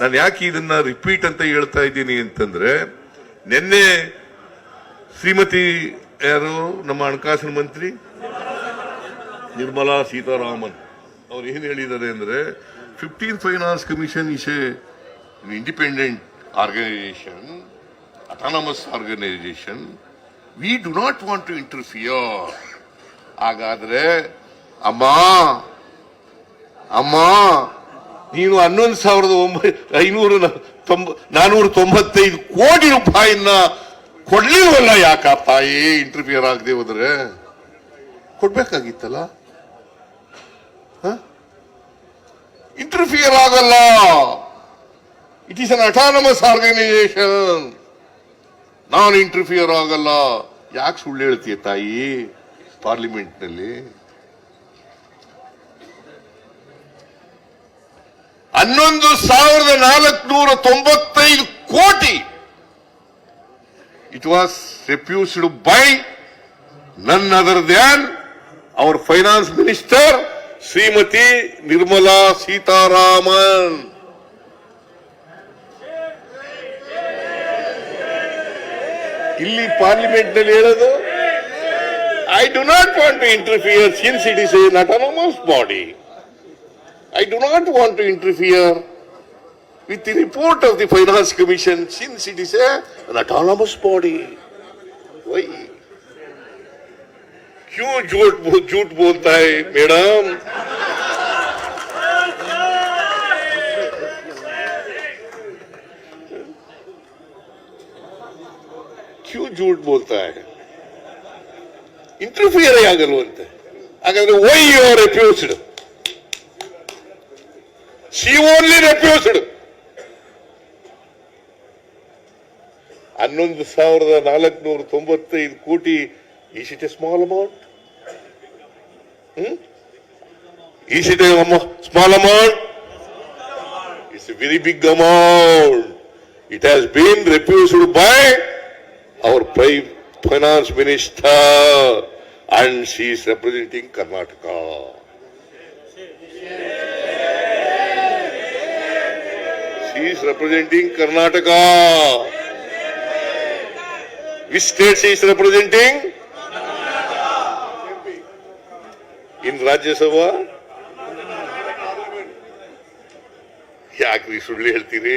ನಾನು ಯಾಕೆ ಇದನ್ನ ರಿಪೀಟ್ ಅಂತ ಹೇಳ್ತಾ ಇದ್ದೀನಿ ಅಂತಂದ್ರೆ, ನಿನ್ನೆ ಶ್ರೀಮತಿ ಯಾರು? ನಮ್ಮ ಹಣಕಾಸಿನ ಮಂತ್ರಿ ನಿರ್ಮಲಾ ಸೀತಾರಾಮನ್. ಅವ್ರು ಏನ್ ಹೇಳಿದ್ದಾರೆ ಅಂದ್ರೆ fifteen finance commission is a independent organisation autonomous organisation we do not want to interfere ಹಾಗಾದ್ರೆ, ಅಮ್ಮ ಅಮ್ಮ ನೀನು ಹನ್ನೊಂದು ಸಾವಿರದ ಒಂಬೈ, ಐನೂರ ತೊಂಬ, ನಾನೂರ ತೊಂಬತ್ತೈದು ಕೋಟಿ ರೂಪಾಯಿನ ಕೊಡ್ಲಿಲ್ವಲ್ಲ ಯಾಕಪ್ಪ ತಾಯಿ ಇಂಟರ್ಫಿಯರ್ ಆಗದೆ ಹೋದ್ರೆ. ಕೊಡ್ಬೇಕಾಗಿತ್ತಲ್ಲ? ಇಂಟರ್ಫಿಯರ್ ಆಗಲ್ಲ. It is an autonomous organisation ನಾನು ಇಂಟರ್ಫಿಯರ್ ಆಗಲ್ಲ. ಯಾಕೆ ಸುಳ್ಳು ಹೇಳ್ತೀಯ ತಾಯಿ? ಪಾರ್ಲಿಮೆಂಟ್ ಹನ್ನೊಂದು ಸಾವಿರದ ನಾಲ್ಕುನೂರ ತೊಂಬತ್ತೈದು ಕೋಟಿ it was refused by none other than our finance minister Shrimati Nirmala Sitharaman ಇಲ್ಲಿ ಪಾರ್ಲಿಮೆಂಟ್ನಲ್ಲಿ ಹೇಳೋದು I do not want to interfere since it is an autonomous body I do not want to interfere with the report of the Finance Commission since it is a, an autonomous body. Why? क्यों झूठ झूठ बोलता है madam क्यों झूठ बोलता है interfere ಆಗಲ್ವಂತೆ ಹಾಗಾದ್ರೆ why you R refused she only refused. ಹನ್ನೊಂದು ಸಾವಿರದ ನಾಲ್ಕುನೂರ ತೊಂಬತ್ತೈದು ಕೋಟಿ is it a small amount is it a small amount it's a very big amount it has been refused by our pri finance minister and she is representing Karnataka is representing Karnataka. Which state she is representing? In Rajya Sabha? ಯಾಕ್ರಿ ಸುಳ್ಳು ಹೇಳ್ತೀರಿ